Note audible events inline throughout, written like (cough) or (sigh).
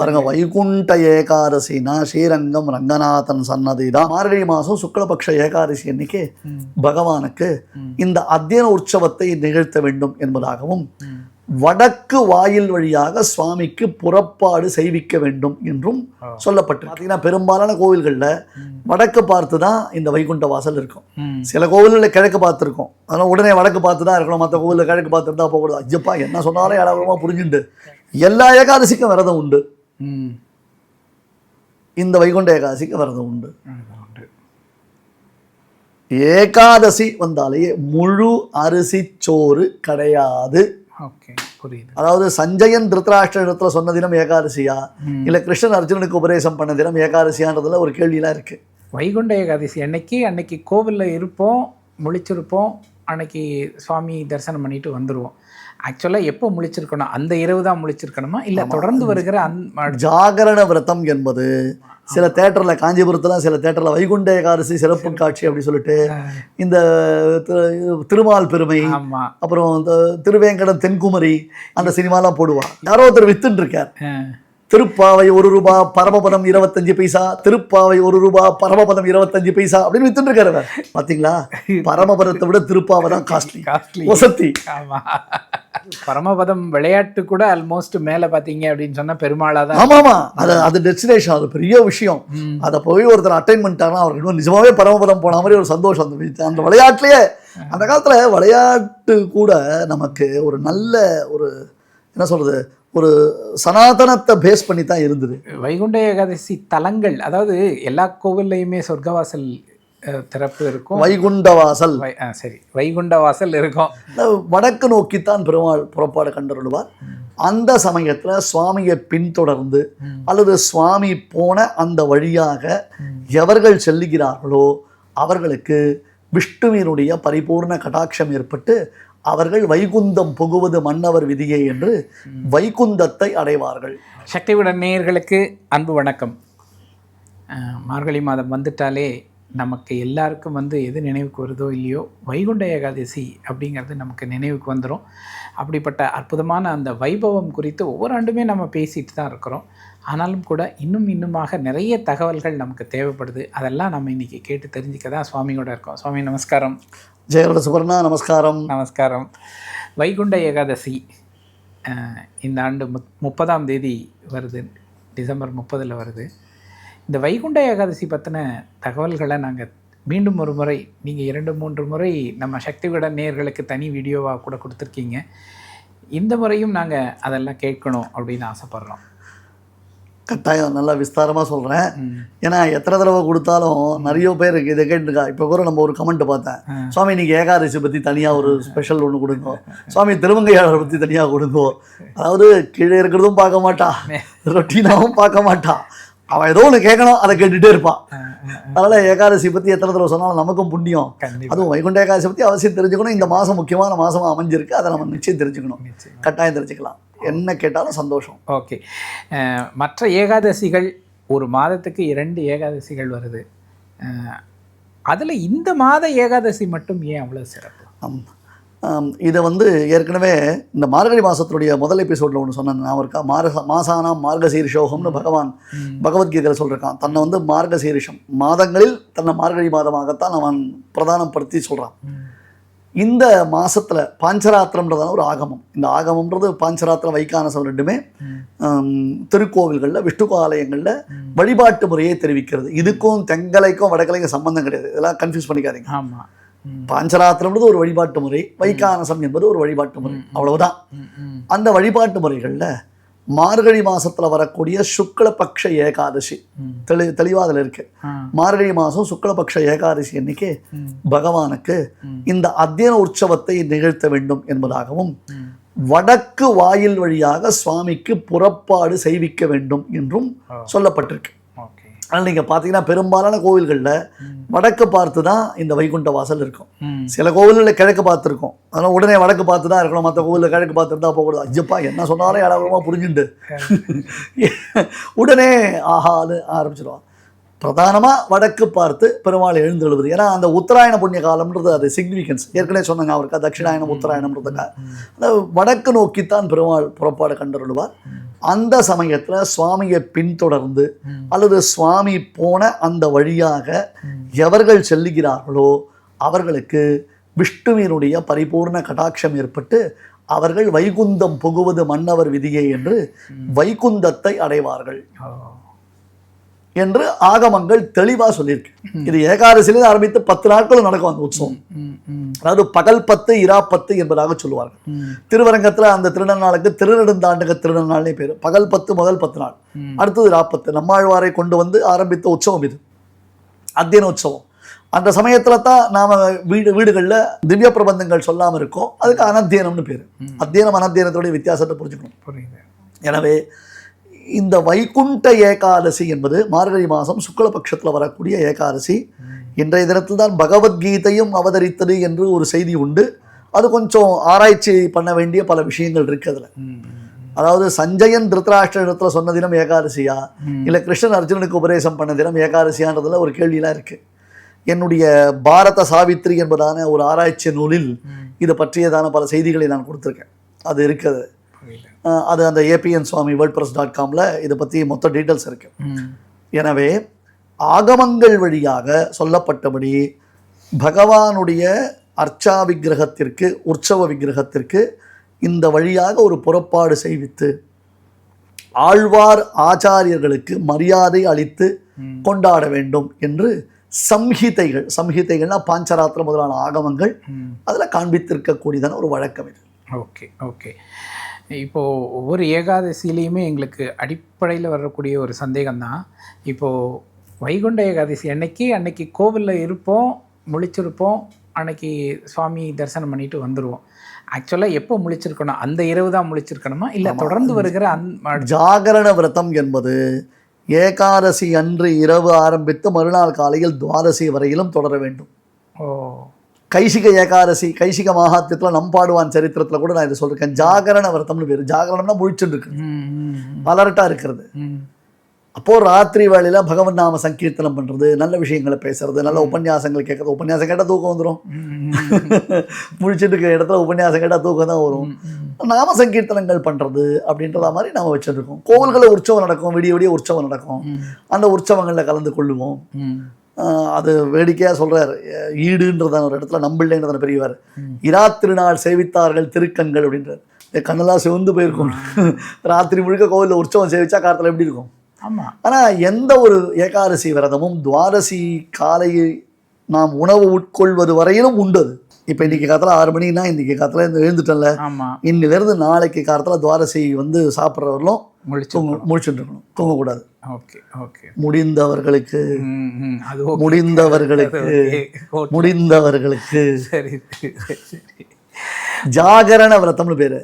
பாருங்க வைகுண்ட ஏகாதசினா ஸ்ரீரங்கம் ரங்கநாதன் சன்னதி தான் மார்கழி மாதம் சுக்லபக்ஷ ஏகாதசி அன்னைக்கு பகவானுக்கு இந்த அத்தியன உற்சவத்தை நிகழ்த்த வேண்டும் என்பதாகவும் வடக்கு வாயில் வழியாக சுவாமிக்கு புறப்பாடு செய்விக்க வேண்டும் என்றும் சொல்லப்பட்டு பார்த்தீங்கன்னா பெரும்பாலான கோவில்களில் வடக்கு பார்த்து தான் இந்த வைகுண்ட வாசல் இருக்கும். சில கோவில்களில் கிழக்கு பார்த்துருக்கோம். அதனால் உடனே வடக்கு பார்த்து தான் இருக்கணும். மற்ற கோவிலில் கிழக்கு பார்த்து இருந்தால் போகக்கூடாது. ஐயப்பா என்ன சொன்னாலும் இடவரமாக புரிஞ்சுண்டு. எல்லா ஏகாதசிக்கும் விரதம் உண்டு. இந்த வைகுண்ட ஏகாதசிக்கு விரதம் உண்டு. ஏகாதசி வந்தாலே முழு அரிசி சோறு கிடையாது. ஓகே புரியுது. அதாவது சஞ்சயன் திருத்தராஷ்டிர இடத்துல சொன்ன தினம் ஏகாதசியா. இல்ல கிருஷ்ணன் அர்ஜுனனுக்கு உபதேசம் பண்ண தினம் ஏகாதசியான்றதுல ஒரு கேள்வியெல்லாம் இருக்கு. வைகுண்ட ஏகாதசி அன்னைக்கு அன்னைக்கு கோவிலில் இருப்போம் முழிச்சிருப்போம் அன்னைக்கு சுவாமி தரிசனம் பண்ணிட்டு வந்துடுவோம் ஆக்சுவலாக எப்போ முழிச்சிருக்கணும்? அந்த இரவு தான் முழிச்சிருக்கணுமா? இல்லை தொடர்ந்து வருகிற அந் ஜாகரண விரதம் என்பது சில தேட்டர்ல காஞ்சிபுரத்துல சில தேட்டர்ல வைகுண்ட ஏகாதசி சிறப்பு காட்சி அப்படி சொல்லிட்டு இந்த திரு- திருமால் பெருமை அப்புறம் இந்த திருவேங்கடம் தென்குமரி அந்த சினிமாலாம் போடுவா. யாரோ ஒருத்தர் வித்துன்னு இருக்கார் திருப்பாவை ஒரு ரூபா பரமபதம் இருபத்தஞ்சு பைசா திருப்பாவை ஒரு ரூபா பரமபதம் இருபத்தஞ்சு பைசா அப்படின்னு வித்துட்டு இருக்காரு அவர். பாத்தீங்களா? பரமபதத்தை விட திருப்பாவை தான் காஸ்ட்லி காஸ்ட்லி வசதி ஆமா. பரமபதம் விளையாட்டு கூட ஆல்மோஸ்ட் மேலே பார்த்தீங்க அப்படின்னு சொன்னா பெருமாளா தான் ஆமா ஆமா. அது அது டெஸ்டினேஷன் அது பெரிய விஷயம். அதை போய் ஒருத்தர் அட்டைன் பண்ணிட்டாருன்னா அவருக்கு இன்னும் நிஜமாவே பரமபதம் போன மாதிரி ஒரு சந்தோஷம் அந்த அந்த விளையாட்டுலயே. அந்த காலத்துல விளையாட்டு கூட நமக்கு ஒரு நல்ல ஒரு என்ன சொல்றது ஒரு சனாதனத்தை பேஸ் பண்ணி தான் இருந்தது. வைகுண்ட ஏகாதசி தலங்கள் அதாவது எல்லா கோவில்லையுமே சொர்க்கவாசல் திறப்பு இருக்கும். வைகுண்ட வாசல் சரி வைகுண்ட வாசல் இருக்கும் வடக்கு நோக்கித்தான் பெருமாள் புறப்பாடு கண்டருள்வார். அந்த சமயத்துல சுவாமியை பின்தொடர்ந்து அல்லது சுவாமி போன அந்த வழியாக எவர்கள் செல்லுகிறார்களோ அவர்களுக்கு விஷ்ணுவினுடைய பரிபூர்ண கடாட்சம் ஏற்பட்டு அவர்கள் வைகுந்தம் புகுவது மன்னவர் விதியே என்று வைகுந்தத்தை அடைவார்கள். சக்திவுடன் நேயர்களுக்கு அன்பு வணக்கம். மார்கழி மாதம் வந்துட்டாலே நமக்கு எல்லாருக்கும் வந்து எது நினைவுக்கு வருதோ இல்லையோ வைகுண்ட ஏகாதசி அப்படிங்கிறது நமக்கு நினைவுக்கு வந்துடும் அப்படிப்பட்ட அற்புதமான அந்த வைபவம் குறித்து ஒவ்வொரு ஆண்டுமே நம்ம பேசிட்டு தான் இருக்கிறோம். ஆனாலும் கூட இன்னும் இன்னுமாக நிறைய தகவல்கள் நமக்கு தேவைப்படுது. அதெல்லாம் நம்ம இன்னைக்கு கேட்டு தெரிஞ்சுக்க தான் சுவாமியோட இருக்கோம். சுவாமி நமஸ்காரம். ஜெயலலிதா சுபர்ணா நமஸ்காரம். நமஸ்காரம். வைகுண்ட ஏகாதசி இந்த ஆண்டு முப் முப்பதாம் தேதி வருது. டிசம்பர் முப்பதில் வருது. இந்த வைகுண்ட ஏகாதசி பற்றின தகவல்களை நாங்கள் மீண்டும் ஒரு முறை நீங்கள் இரண்டு மூன்று முறை நம்ம சக்தி விட நேர்களுக்கு தனி வீடியோவாக கூட கொடுத்துருக்கீங்க. இந்த முறையும் நாங்கள் அதெல்லாம் கேட்கணும் அப்படின்னு ஆசைப்பட்றோம். கட்டாயம் நல்லா விஸ்தாரமா சொல்றேன். ம். ஏன்னா எத்தனை தடவை கொடுத்தாலும் நிறைய பேருக்கு இதை கேட்டுருக்கா. இப்போ கூட நம்ம ஒரு கமெண்ட் பார்த்தேன். சுவாமி நீங்க ஏகாதசி பத்தி தனியா ஒரு ஸ்பெஷல் ஒன்று கொடுங்க. சுவாமி திருமங்கையாளரை பத்தி தனியா கொடுங்க. அதாவது கீழே இருக்கிறதும் பார்க்க மாட்டா. ரொட்டீனாவும் பார்க்க மாட்டா. அவன் ஏதோ ஒன்று கேட்கணும் அதை கேட்டுட்டே இருப்பான் அதனால ஏகாதசி பத்தி எத்தனை தடவை சொன்னாலும் நமக்கும் புண்ணியம். அதுவும் வைகுண்ட ஏகாதசி பத்தி அவசியம் தெரிஞ்சுக்கணும். இந்த மாசம் முக்கியமான மாசமா அமைஞ்சிருக்கு. அதை நம்ம நிச்சயம் தெரிஞ்சுக்கணும். கட்டாயம் தெரிஞ்சுக்கலாம். என்ன கேட்டாலும் சந்தோஷம். ஓகே. மற்ற ஏகாதசிகள் ஒரு மாதத்துக்கு இரண்டு ஏகாதசிகள் வருது. அதில் இந்த மாத ஏகாதசி மட்டும் ஏன் அவ்வளோ சிறப்பு? இதை வந்து ஏற்கனவே இந்த மார்கழி மாசத்துடைய முதல் எபிசோட்ல ஒன்று சொன்னேன். நான் இருக்கா? மாரச மாசானாம் மார்கசீரிஷோகம்னு பகவான் பகவத்கீதையில் சொல்லியிருக்கான் தன்னை வந்து மார்கசீரிஷம். மாதங்களில் தன்னை மார்கழி மாதமாகத்தான் அவன் பிரதானப்படுத்தி சொல்றான். இந்த மாசத்துல பாஞ்சராத்திரம்ன்றதான ஒரு ஆகமம். இந்த ஆகமம்ன்றது பாஞ்சராத்திரம் வைகானசம் ரெண்டுமே திருக்கோவில்களில் விஷ்ணு ஆலயங்களில் வழிபாட்டு முறையை தெரிவிக்கிறது. இதுக்கும் தெங்கலைக்கும் வடகலைக்கும் சம்பந்தம் கிடையாது. இதெல்லாம் கன்ஃபியூஸ் பண்ணிக்காதீங்க. ஆமாம் பாஞ்சராத்திரம்ன்றது ஒரு வழிபாட்டு முறை வைகானசம் என்பது ஒரு வழிபாட்டு முறை. அவ்வளவுதான். அந்த வழிபாட்டு முறைகளில் மார்கழி மாசத்துல வரக்கூடிய சுக்லபக்ஷ ஏகாதசி. தெளி தெளிவாக அதில் இருக்கு. மார்கழி மாதம் சுக்லபக்ஷ ஏகாதசி அன்னைக்கு பகவானுக்கு இந்த அத்தியன உற்சவத்தை நிகழ்த்த வேண்டும் என்பதாகவும் வடக்கு வாயில் வழியாக சுவாமிக்கு புறப்பாடு செய்விக்க வேண்டும் என்றும் சொல்லப்பட்டிருக்கு. அதனால் நீங்கள் பார்த்தீங்கன்னா பெரும்பாலான கோவில்களில் வடக்கு பார்த்து தான் இந்த வைகுண்ட வாசல் இருக்கும். சில கோவில்களில் கிழக்கு பார்த்துருக்கோம். அதனால் உடனே வடக்கு பார்த்து தான் இருக்கணும். மற்ற கோவிலில் கிழக்கு பார்த்து இருந்தால் போகக்கூடாது. ஐயப்பா என்ன சொன்னாலும் இடவரமாக புரிஞ்சுண்டு. (laughs) உடனே ஆஹான்னு ஆரம்பிச்சிடுவான் பிரதானமாக வடக்கு பார்த்து பெருமாள் எழுந்தெழுவது ஏன்னா அந்த உத்தராயண புண்ணிய காலம்ன்றது அது சிக்னிஃபிகன்ஸ் ஏற்கனவே சொன்னாங்க அவருக்கு தட்சிணாயனம் உத்தராயணம்ன்றதுக்காக. அந்த வடக்கு நோக்கித்தான் பெருமாள் புறப்பாடு கண்டருள்வார். அந்த சமயத்தில் சுவாமியை பின்தொடர்ந்து அல்லது சுவாமி போன அந்த வழியாக எவர்கள் செல்லுகிறார்களோ அவர்களுக்கு விஷ்ணுவினுடைய பரிபூர்ண கடாட்சம் ஏற்பட்டு அவர்கள் வைகுந்தம் புகுவது மன்னவர் விதியே என்று வைகுந்தத்தை அடைவார்கள். என்று ஆகமங்கள் தெளிவாக சொல்லியிருக்கு. இது ஏகாதசியிலே ஆரம்பித்து பத்து நாட்களும் நடக்கும் அந்த உற்சவம். அதாவது பகல் பத்து இரா பத்து என்பதாக சொல்லுவார்கள். திருவரங்கத்தில் அந்த திருநன்னாளுக்கு திருநெடுந்தாண்டக திருநன்னாள்னே பேர். பகல் பத்து முதல் பத்து நாள். அடுத்தது ராப்பத்து நம்மாழ்வாரை கொண்டு வந்து ஆரம்பித்த உற்சவம் இது. அத்தியன உற்சவம். அந்த சமயத்தில் தான் நாம் வீடு வீடுகளில் திவ்ய பிரபந்தங்கள் சொல்லாமல் இருக்கோம் அதுக்கு அனத்தியனம்னு பேர். அத்தியனம் அனத்தியனத்துடைய வித்தியாசத்தை புரிஞ்சுக்கணும். எனவே இந்த வைகுண்ட ஏகாதசி என்பது மார்கழி மாதம் சுக்லபட்சத்தில் வரக்கூடிய ஏகாதசி. இன்றைய தினத்தில் தான் பகவத்கீதையும் அவதரித்தது என்று ஒரு செய்தி உண்டு. அது கொஞ்சம் ஆராய்ச்சி பண்ண வேண்டிய பல விஷயங்கள் இருக்கு அதில். அதாவது சஞ்சயன் திருத்தராஷ்டிர இடத்துல சொன்ன தினம் ஏகாதசியா. இல்லை கிருஷ்ணன் அர்ஜுனனுக்கு உபதேசம் பண்ண தினம் ஏகாதசியான்றதுல ஒரு கேள்வியெல்லாம் இருக்கு. என்னுடைய பாரத சாவித்ரி என்பதான ஒரு ஆராய்ச்சி நூலில் இது பற்றியதான பல செய்திகளை நான் கொடுத்துருக்கேன். அது இருக்குது. அது அந்த A B N Swami WordPress dot காமில் இதை பற்றி மொத்த டீட்டெயில்ஸ் இருக்கு. எனவே ஆகமங்கள் வழியாக சொல்லப்பட்டபடி பகவானுடைய அர்ச்சா விக்கிரகத்திற்கு உற்சவ விக்கிரகத்திற்கு இந்த வழியாக ஒரு புறப்பாடு செய்வித்து ஆழ்வார் ஆச்சாரியர்களுக்கு மரியாதை அளித்து. கொண்டாட வேண்டும் என்று சம்ஹிதைகள் சம்ஹிதைகள்னா பாஞ்சராத்திர முதலான ஆகமங்கள் அதில் காண்பித்திருக்கக்கூடியதான ஒரு வழக்கம் இது. Okay okay. இப்போது ஒவ்வொரு ஏகாதசியிலையுமே எங்களுக்கு அடிப்படையில் வரக்கூடிய ஒரு சந்தேகம் தான் இப்போது வைகுண்ட ஏகாதசி அன்னைக்கு அன்னைக்கு கோவிலில் இருப்போம் முழிச்சிருப்போம் அன்னைக்கு சுவாமி தரிசனம் பண்ணிட்டு வந்துடுவோம் ஆக்சுவலாக எப்போ முழிச்சிருக்கணும்? அந்த இரவு தான் முழிச்சிருக்கணுமா? இல்லை தொடர்ந்து வருகிற அந் ஜாகரண விரதம் என்பது ஏகாதசி அன்று இரவு ஆரம்பித்து மறுநாள் காலையில் துவாதசி வரையிலும் தொடர வேண்டும். ஓ. கைசிக ஏகாதசி கைசிக மகாத்தியத்தில் நம்பாடுவான் சரித்திரத்தில் கூட நான் இதை சொல்லியிருக்கேன் ஜாகரண விரதம்னு பேர். ஜாகரணம்னா முழிச்சுட்டு இருக்கு அலர்ட்டா இருக்கிறது. ம். அப்போ ராத்திரி வேளையில பகவன் நாம சங்கீர்த்தனம் பண்றது நல்ல விஷயங்களை பேசுறது நல்ல உபன்யாசங்கள் கேட்கறது. உபன்யாசம் கேட்டால் தூக்கம் வந்துடும் (laughs) முழிச்சிட்டு இருக்கிற இடத்துல உபன்யாசம் கேட்டால் தூக்கம் தான் வரும். நாம சங்கீர்த்தனங்கள் பண்றது அப்படின்றத மாதிரி நாம வச்சிருக்கோம். கோவில்களில் உற்சவம் நடக்கும் விடிய விடிய உற்சவம் நடக்கும். அந்த உற்சவங்களில் கலந்து கொள்ளுவோம். அது வேடிக்கையாக சொல்றாரு. அஹ் ஈடுன்றதான ஒரு இடத்துல நம்பிள்ளைன்றதான பெரியவர். இரா திருநாள் சேவித்தார்கள் திருக்கண்கள் அப்படின்றார். இந்த கண்ணெல்லாம் சிவந்து போயிருக்கும். ராத்திரி முழுக்க கோவிலில் உற்சவம் சேவிச்சா காலத்தில் எப்படி இருக்கும்? ஆமாம் ஆனால் எந்த ஒரு ஏகாதசி விரதமும் துவாதசி காலையில் நாம் உணவு உட்கொள்வது வரையிலும் உண்டு அது. இப்போ இன்னைக்கு காலத்தில் ஆறு மணினா இன்னைக்கு காலத்தில் இந்த எழுந்துட்டேன்ல. ஆமாம் இன்னிலிருந்து நாளைக்கு காலத்தில் துவாதசி வந்து சாப்பிட்றவர்களும் தூங்க முழிச்சுட்டு இருக்கணும் தூங்கக்கூடாது. Okay okay. முடிந்தவர்களுக்கு. முடிந்தவர்களுக்கு. முடிந்தவர்களுக்கு. சரி சரி சரி. சரி ஜாகரண விரதம்னு பேரு.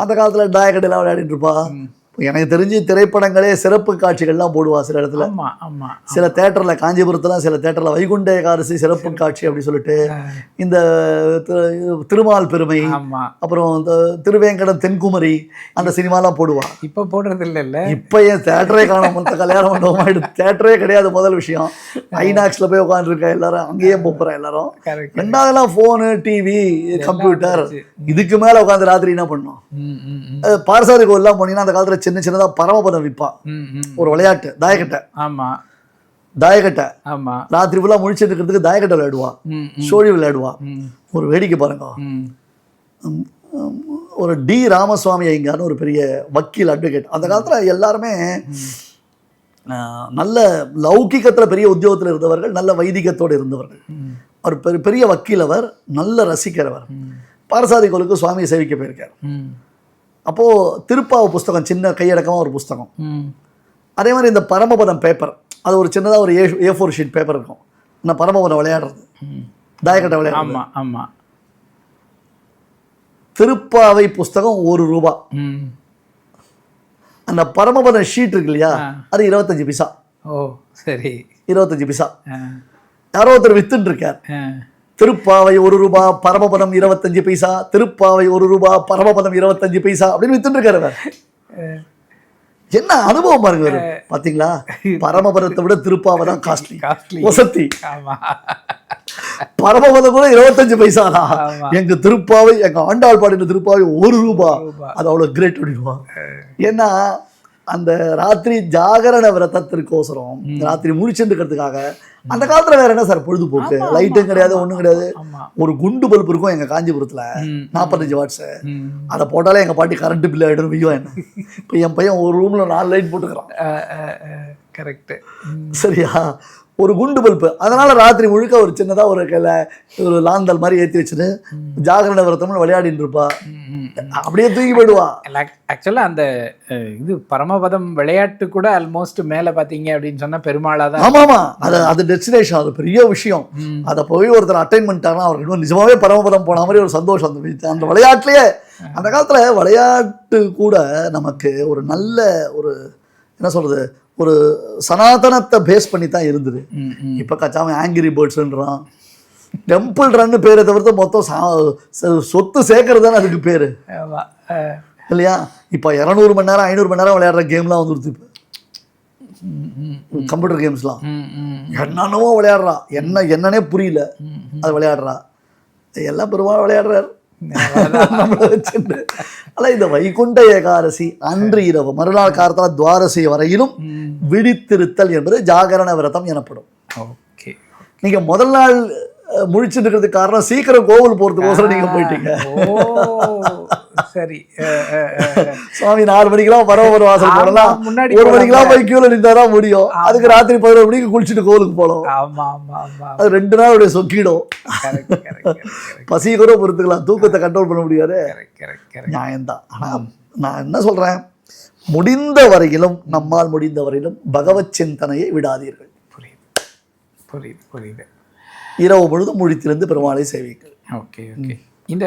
அந்த காலத்துல டாயக்கடையெல்லாம் விளையாடிட்டு இருப்பா. எனக்கு தெரிஞ்சு திரைப்படங்களே சிறப்பு காட்சிகள்லாம் போடுவா சில இடத்துல. சில தேட்டர்ல காஞ்சிபுரத்துல சில தேட்டர்ல வைகுண்ட ஏகாதசி சிறப்பு காட்சி அப்படி சொல்லிட்டு இந்த திரு- திருமால் பெருமை அப்புறம் இந்த திருவேங்கடம் தென்குமரி அந்த சினிமாலாம் போடுவா. இப்ப போடுறது இல்லைல்ல இப்ப ஏன் தேட்டரே காண மொத்த கல்யாண மண்டபம் ஆயிடுது தேட்டரே கிடையாது முதல் விஷயம். ஐநாக்ஸ்ல போய் உட்காந்துருக்கா எல்லாரும் அங்கேயே போறா எல்லாரும். ரெண்டாவதுலாம் ஃபோனு டிவி கம்ப்யூட்டர் இதுக்கு மேல உட்காந்து ராத்திரி என்ன பண்ணோம்? பாரசாதி கோயிலாம் போனீங்கன்னா அந்த காலத்துல சின்ன சின்னதா பரமபதம் விற்பான் ஒரு விளையாட்டு தாயக்கட்டை. ஆமா. தாயக்கட்டை. ஆமா. ராத்திரி ஃபுல்லாக முழிச்சிட்டு இருக்கிறதுக்கு தாயக்கட்டை விளையாடுவா. சோழி விளையாடுவா. ம். ஒரு வேடிக்கை பாருங்க. ஒரு டி ராமசுவாமி ஐயங்கார்னு ஒரு பெரிய வக்கீல் அட்வொகேட் அந்த காலத்துல எல்லாருமே நல்ல லௌகிகத்துல பெரிய உத்தியோகத்துல இருந்தவர்கள் நல்ல வைதிகத்தோடு இருந்தவர்கள். அவர் பெரு- பெரிய வக்கீல் அவர் நல்ல ரசிக்கிறவர் பாரசாதி கோளுக்கு சுவாமியை சேவிக்க போயிருக்கார். ம் அப்போ திருப்பாவு புஸ்தகம் சின்ன கையடக்கமா ஒரு புஸ்தகம். அதே மாதிரி இந்த பரமபதம் பேப்பர் அது ஒரு சின்னதாக ஒரு A A four sheet paper இருக்கும். இந்த பரமபதம் விளையாடுறது? தாயக்கட்டை விளையாடுறது. ஆமா ஆமா. திருப்பாவை புஸ்தகம் ஒரு ரூபா. அந்த பரமபதம் ஷீட் இருக்கு இல்லையா. அது இருபத்தஞ்சு பைசா. ஓ சரி. இருபத்தஞ்சு பைசா. யாரோ ஒருத்தர் வித்துன்னு இருக்கார். திருப்பாவை ஒரு ரூபா பரமபதம் இருபத்தஞ்சு பைசா திருப்பாவை ஒரு ரூபா பரமபதம் இருபத்தஞ்சு பைசா அப்படின்னு அவர். என்ன அனுபவம் பாருங்க. பாத்தீங்களா? பரமபதத்தை விட திருப்பாவை தான் காஸ்ட்லி வசதி. பரமபதம் கூட இருபத்தஞ்சு பைசா தான். எங்க திருப்பாவை எங்க ஆண்டாள் பாடின திருப்பாவை ஒரு ரூபா. அது அவ்வளவு கிரேட் அப்படின்வாங்க ஏன்னா அந்த ராத்திரி ஜாகரண விரதத்திற்கோசரம் ராத்திரி முழிச்சுருக்கிறதுக்காக அந்த காலத்துல வேற என்ன சார் பொழுதுபோக்கு? லைட்டும் கிடையாது ஒண்ணும் கிடையாது. ஒரு குண்டு பல்ப் இருக்கும் எங்க காஞ்சிபுரத்துல நாற்பத்தஞ்சு வாட்ஸ். அதை போட்டாலே எங்க பாட்டி கரண்ட் பில் ஆயிடும் வெய்யும் என்ன? இப்போ என் பையன் ஒரு ரூம்ல நாலு லைட் போட்டுக்கிறான். கரெக்ட் சரியா? ஒரு குண்டு பல்பு. அதனால ராத்திரி முழுக்க ஒரு சின்னதா ஒரு கையில ஒரு லாந்தல் மாதிரி ஏத்தி வச்சுட்டு ஜாகரண விரதம்னு விளையாடிட்டு இருப்பா. அப்படியே தூக்கி போயிடுவா. ஆக்சுவலாக அந்த இது பரமபதம் விளையாட்டு கூட ஆல்மோஸ்ட் மேலே பார்த்தீங்க அப்படின்னு சொன்னா பெருமாளா தான் ஆமா ஆமா அது அது டெஸ்டினேஷன் அது பெரிய விஷயம். அதை போய் ஒருத்தர் அட்டைன் பண்ணிட்டாருன்னா அவருக்கு இன்னும் நிஜமாவே பரமபதம் போன மாதிரி ஒரு சந்தோஷம் அந்த அந்த விளையாட்டுலயே அந்த காலத்துல விளையாட்டு கூட நமக்கு ஒரு நல்ல ஒரு என்ன சொல்றது ஒரு சனாதனத்தை பேஸ் பண்ணி தான் இருந்தது. இப்போ கச்சாம ஆங்கிரி பேர்ட்ஸ்ன்றான் டெம்பிள் ரன்னு பேரை தவிர்த்து மொத்தம் சொத்து சேர்க்கறது தானே அதுக்கு பேர்? இல்லையா? இப்போ இரநூறு மணி நேரம் ஐநூறு மணி நேரம் விளையாடுற கேம்லாம் வந்துருது இப்போ. கம்ப்யூட்டர் கேம்ஸ்லாம் என்னென்னவோ விளையாடுறா. என்ன என்னன்னே புரியல. அது விளையாடுறா. எல்லாம் பெருமாள் விளையாடுறாரு. ஆனால் இந்த வைகுண்ட ஏகாதசி அன்று இரவு மறுநாள் காலத்தில் துவாரசி வரையிலும். விழித்திருத்தல் என்பது ஜாகரண விரதம் எனப்படும். ஓகே. நீங்க முதல் நாள் இருக்கிறதுக்கு காரணம் சீக்கிரம் கோவில் போறதுக்கோசரம் நீங்க போயிட்டீங்க. சரி. சுவாமி நாலு மணிக்கெல்லாம் பரவ வாசல் போடலாம் முன்னாடி ஒரு. மணிக்கெல்லாம் போய் கியூல நின்றாதான் முடியும். அதுக்கு ராத்திரி பதினோரு மணிக்கு குளிச்சுட்டு கோவிலுக்கு போகலாம் ஆமா ஆமா ஆமா அது ரெண்டு நாளுடைய சொக்கிடும். கரெக்ட் கரெக்ட் கரெக்ட் பசி கூட பொறுத்துக்கலாம். தூக்கத்தை கண்ட்ரோல் பண்ண முடியாது. நியாயம்தான். ஆனா நான் என்ன சொல்றேன்? முடிந்த வரையிலும் நம்மால் முடிந்த வரையிலும் பகவத் சிந்தனையை விடாதீர்கள். புரியுது. புரியுது புரியுது. இரவு பொழுதும் முழித்திருந்து பெருமாளை சேவிங்கள் ஓகே ஓகே. இந்த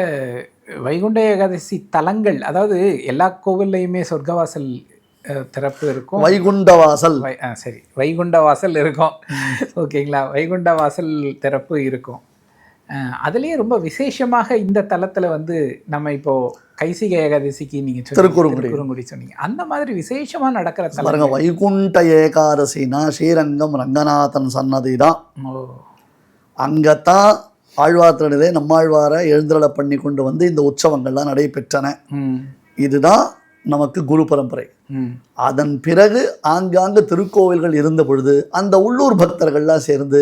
வைகுண்ட ஏகாதசி தலங்கள் அதாவது எல்லா கோவில்லையுமே சொர்க்கவாசல் திறப்பு இருக்கும். வைகுண்ட வாசல் சரி. வைகுண்ட வாசல் இருக்கும். ஓகேங்களா? வைகுண்ட வாசல் திறப்பு இருக்கும். அதுலயே ரொம்ப விசேஷமாக இந்த தலத்துல வந்து நம்ம இப்போ கைசிக ஏகாதசிக்கு நீங்க சொன்னீங்க, திருக்குறுங்குடி. திருக்குறுங்குடி சொன்னீங்க. அந்த மாதிரி விசேஷமா நடக்கிற பாருங்க வைகுண்ட ஏகாதசினா ஸ்ரீரங்கம் ரங்கநாதன் சன்னதி தான் ஓ. அங்கத்தான் ஆழ்வார்த்திலே நம்மாழ்வாரை எழுந்தருளை பண்ணி கொண்டு வந்து இந்த உற்சவங்கள்லாம் நடைபெற்றன. இதுதான் நமக்கு குரு பரம்பரை. அதன் பிறகு ஆங்காங்கு திருக்கோவில்கள் இருந்த பொழுது அந்த உள்ளூர் பக்தர்கள்லாம் சேர்ந்து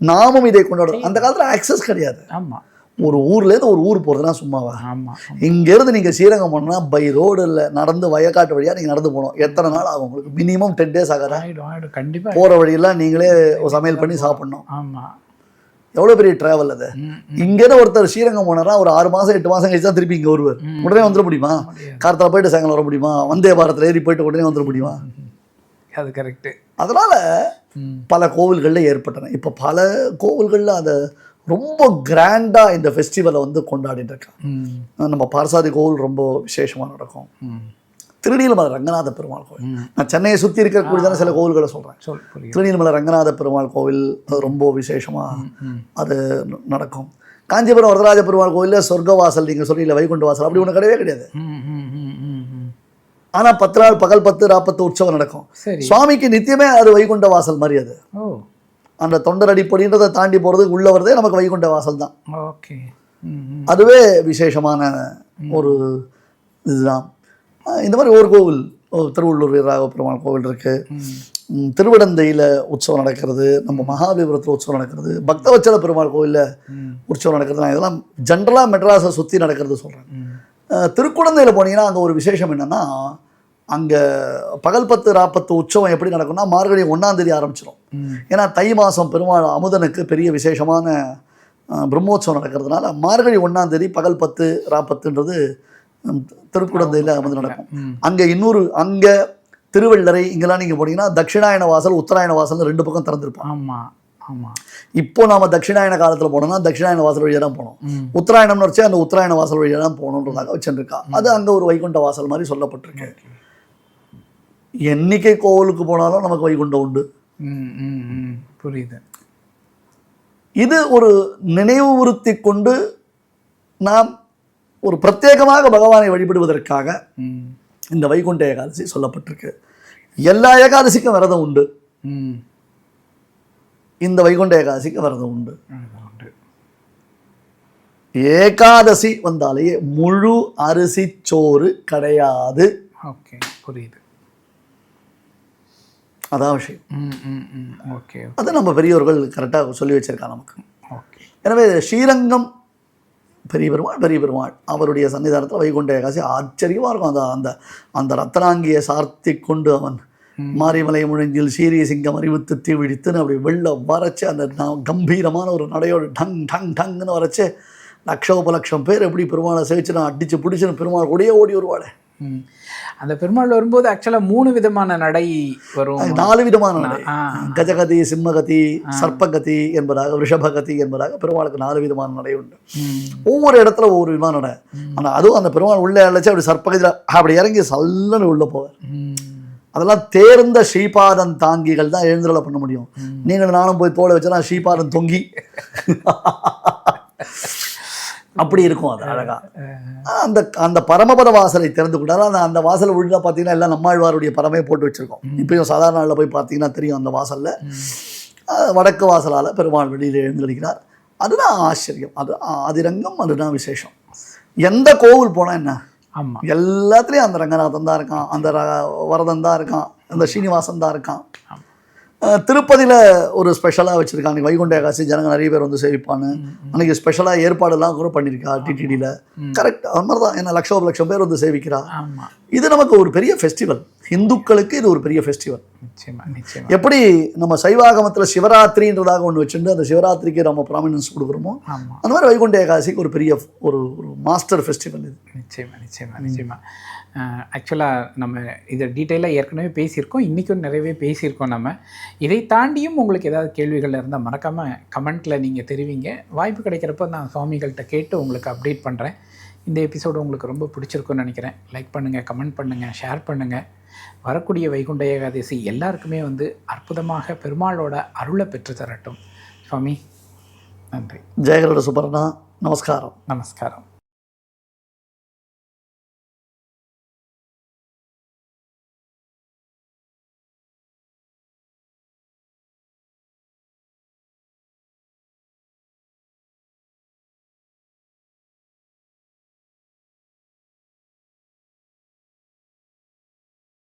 நாமும் இதை கொண்டாடுறோம். அந்த காலத்துல ஆக்சஸ் கிடையாது. ஆமா. ஒரு ஊர்லேருந்து ஒரு ஊர் போகிறதுனா சும்மாவா? ஆமா இங்கேருந்து நீங்கள் ஸ்ரீரங்கம் போனோம்னா பை ரோடு இல்லை நடந்து வயக்காட்டு வழியாக நீங்கள் நடந்து போகணும். எத்தனை நாள் ஆகும் உங்களுக்கு? மினிமம் டென் டேஸ் ஆகாதா? ஆயிடும் கண்டிப்பா போகிற வழியெல்லாம் நீங்களே சமையல் பண்ணி சாப்பிடணும். ஆமா. எவ்வளோ பெரிய ட்ராவல் அது? இங்கேருந்து ஒருத்தர் ஸ்ரீரங்கம் போனாரா ஒரு ஆறு மாதம் எட்டு மாதம் கழிச்சு தான் திருப்பி இங்கே வருவார். உடனே வந்துட முடியுமா. காரத்தில் போயிட்டு சாயங்காலம் வர முடியுமா? வந்தே பாரத்தில் ஏறி போயிட்டு உடனே வந்துட முடியுமா? அது கரெக்டு அதனால பல கோவில்களில் ஏற்பட்டன. இப்போ பல கோவில்களில் அதை ரொம்ப கிராண்டாக இந்த ஃபெஸ்டிவலை வந்து கொண்டாடிட்டு இருக்காங்க. ம். நம்ம பார்சாதி கோவில் ரொம்ப விசேஷமாக நடக்கும். திருநீலமலை ரங்கநாத பெருமாள் கோவில். நான் சென்னையை சுற்றி இருக்கக்கூடியதான சில கோவில்களை சொல்கிறேன் திருநீலமலை ரங்கநாத பெருமாள் கோவில் அது ரொம்ப விசேஷமாக அது நடக்கும். காஞ்சிபுரம் வரதராஜ பெருமாள் கோவிலில் சொர்க்கவாசல் நீங்கள் சொல்றீங்களா வைகுண்ட வாசல் அப்படி ஒன்று கிடையவே கிடையாது. ஆனால் பத்து நாள் பகல் பத்து ராப்பத்து உற்சவம் நடக்கும். சுவாமிக்கு நித்தியமே அது வைகுண்ட வாசல் மாதிரி அது. அந்த தொண்டர் அடிப்படின்றதை தாண்டி போகிறதுக்கு உள்ள வரதே நமக்கு வைகுண்ட வாசல் தான். ஓகே. அதுவே விசேஷமான ஒரு இதுதான். இந்த மாதிரி ஒரு கோவில் திருவள்ளூர் வீரராக பெருமாள் கோவில் இருக்குது திருவிடந்தையில் உற்சவம் நடக்கிறது நம்ம மகாபலிபுரத்தில் உற்சவம் நடக்கிறது பக்தவச்சல பெருமாள் கோவிலில் உற்சவம் நடக்கிறது நான் இதெல்லாம் ஜென்ரலாக மெட்ராஸை சுற்றி நடக்கிறது சொல்கிறேன் திருக்குழந்தையில் போனீங்கன்னா அங்கே ஒரு விசேஷம் என்னென்னா அங்கே பகல் பத்து ராப்பத்து உற்சவம் எப்படி நடக்கும்னா மார்கழி ஒன்றாந்தேதி ஆரம்பிச்சிடும் ஏன்னா தை மாதம் பெருமாள் அமுதனுக்கு பெரிய விசேஷமான பிரம்மோற்சவம் நடக்கிறதுனால மார்கழி ஒன்றாந்தேதி பகல் பத்து ராப்பத்துன்றது திருக்குடந்தையில் அமுது நடக்கும். அங்கே இன்னொரு அங்கே திருவள்ளரை இங்கெல்லாம் நீங்கள் போனீங்கன்னா தட்சிணாயன வாசல் உத்தராயண வாசல் ரெண்டு பக்கம் திறந்திருப்பான் ஆமா ஆமா. இப்போ நாம தட்சிணாயன காலத்தில் போனோம்னா தட்சிணாயன வாசல் வழியாக தான் போனோம். உத்தராயணம்னு வச்சு அந்த உத்தராயண வாசல் வழியாக தான் போகணுன்றதாக வச்சுருக்கா அது அங்கே ஒரு வைகுண்ட வாசல் மாதிரி சொல்லப்பட்டிருக்கு. எண்ணிக்கை கோவிலுக்கு போனாலும் நமக்கு வைகுண்டம் உண்டு. புரியுது. இது ஒரு நினைவுறுத்தி கொண்டு நாம் ஒரு பிரத்யேகமாக பகவானை வழிபடுவதற்காக இந்த வைகுண்ட ஏகாதசி சொல்லப்பட்டிருக்கு. எல்லா ஏகாதசிக்கும் விரதம் உண்டு. இந்த வைகுண்ட ஏகாதசிக்கு விரதம் உண்டு. ஏகாதசி வந்தாலே முழு அரிசி சோறு கிடையாது. ஓகே புரியுது. அதான் விஷயம். ஓகே அதை நம்ம பெரியவர்கள் கரெக்டாக சொல்லி வச்சிருக்காங்க நமக்கு. ஓகே. எனவே ஸ்ரீரங்கம் பெரிய பெருமாள் பெரிய பெருமாள் அவருடைய சன்னிதானத்தில் வைகுண்ட ஏகாசி ஆச்சரியமாக இருக்கும். அந்த அந்த அந்த ரத்னாங்கியை சார்த்தி கொண்டு அவன் மாரிமலை முழங்கில் சீரிய சிங்கம் அறிவித்து தீவிழித்துன்னு அப்படி வெள்ள வரைச்சு அந்த ந- கம்பீரமான ஒரு நடையோடு டங் டங் டங்குன்னு வரைச்சு லட்சோபலட்சம் பேர் எப்படி பெருமாளை சேவிச்சு நான் அடிச்சு பிடிச்சுன்னு பெருமாள் கூடயே ஓடி வருவாளே. அந்த பெருமாள் வரும்போது ஆக்சுவலாக மூணு விதமான நடை வரும். நாலு விதமான நடை. கஜகதி சிம்மகதி சர்ப்பகதி என்பதாக ரிஷபகதி என்பதாக பெருமாளுக்கு நாலு விதமான நடை உண்டு. ஒவ்வொரு இடத்துல ஒவ்வொரு விதமான நடை. ஆனால் அதுவும் அந்த பெருமாள் உள்ளே அழைச்சி அப்படி சர்ப்பகதியில் அப்படி இறங்கி சல்லன்னு உள்ள போவார். அதெல்லாம் தேர்ந்த ஸ்ரீபாதம் தாங்கிகள் தான் எழுந்துருள பண்ண முடியும். நீங்கள் நானும் போய் தோலை வச்சா ஸ்ரீபாதம் தொங்கி. அப்படி இருக்கும் அது அழகா. அந்த அந்த பரமபத வாசலை திறந்து கொண்டாரு. அந்த அந்த வாசல் உள்ள பார்த்தீங்கன்னா எல்லாம் நம்மாழ்வாருடைய பரமே போட்டு வச்சிருக்கோம். இப்பயும் சாதாரண நாளில் போய் பார்த்தீங்கன்னா தெரியும் அந்த வாசல்ல. வடக்கு வாசலால பெருமாள் வெளியில் எழுந்தளிக்கிறார் அதுதான் ஆச்சரியம். அது ஆதிரங்கம் அதுதான் விசேஷம். எந்த கோவில் போனால் என்ன? ஆமாம் எல்லாத்துலேயும் அந்த ரங்கநாதன் தான் இருக்கான். அந்த வரதன் தான் இருக்கான். அந்த ஸ்ரீனிவாசன் தான் இருக்கான். திருப்பதியில் ஒரு ஸ்பெஷலாக வச்சுருக்காங்க. அன்றைக்கி வைகுண்ட ஏகாசி ஜனங்க நிறைய பேர் வந்து சேவிப்பான்னு. அன்றைக்கி ஸ்பெஷலாக ஏற்பாடெல்லாம் கூட பண்ணியிருக்கா டிடிடியில் கரெக்ட் அது மாதிரி தான். ஏன்னா லட்சம் லட்சம் பேர் வந்து சேவிக்கிறா. இது நமக்கு ஒரு பெரிய ஃபெஸ்டிவல் இந்துக்களுக்கு இது ஒரு பெரிய ஃபெஸ்டிவல் எப்படி நம்ம சைவாகமத்தில் சிவராத்திரின்றதாக ஒன்று வச்சுட்டு அந்த சிவராத்திரிக்கு நம்ம ப்ராமினன்ஸ் கொடுக்குறோமோ அந்த மாதிரி வைகுண்ட ஏகாசிக்கு ஒரு பெரிய ஒரு ஒரு மாஸ்டர் ஃபெஸ்டிவல் இது. நிச்சயமா நிச்சயமா நிச்சயமா. ஆக்சுவலாக நம்ம இதை டீட்டெயிலாக ஏற்கனவே பேசியிருக்கோம். இன்றைக்கும் நிறையவே பேசியிருக்கோம் நம்ம. இதை தாண்டியும் உங்களுக்கு ஏதாவது கேள்விகள் இருந்தால் மறக்காமல் கமெண்ட்டில் நீங்கள் தெரிவிங்க. வாய்ப்பு கிடைக்கிறப்ப நான் சுவாமிகள்கிட்ட கேட்டு உங்களுக்கு அப்டேட் பண்ணுறேன் இந்த எபிசோடு உங்களுக்கு ரொம்ப பிடிச்சிருக்குன்னு நினைக்கிறேன். லைக் பண்ணுங்கள் கமெண்ட் பண்ணுங்கள் ஷேர் பண்ணுங்கள் வரக்கூடிய வைகுண்ட ஏகாதசி எல்லாருக்குமே வந்து அற்புதமாக பெருமாளோட அருளை பெற்று தரட்டும். சுவாமி நன்றி. ஜெயகருட சுப்பரனா நமஸ்காரம். நமஸ்காரம்.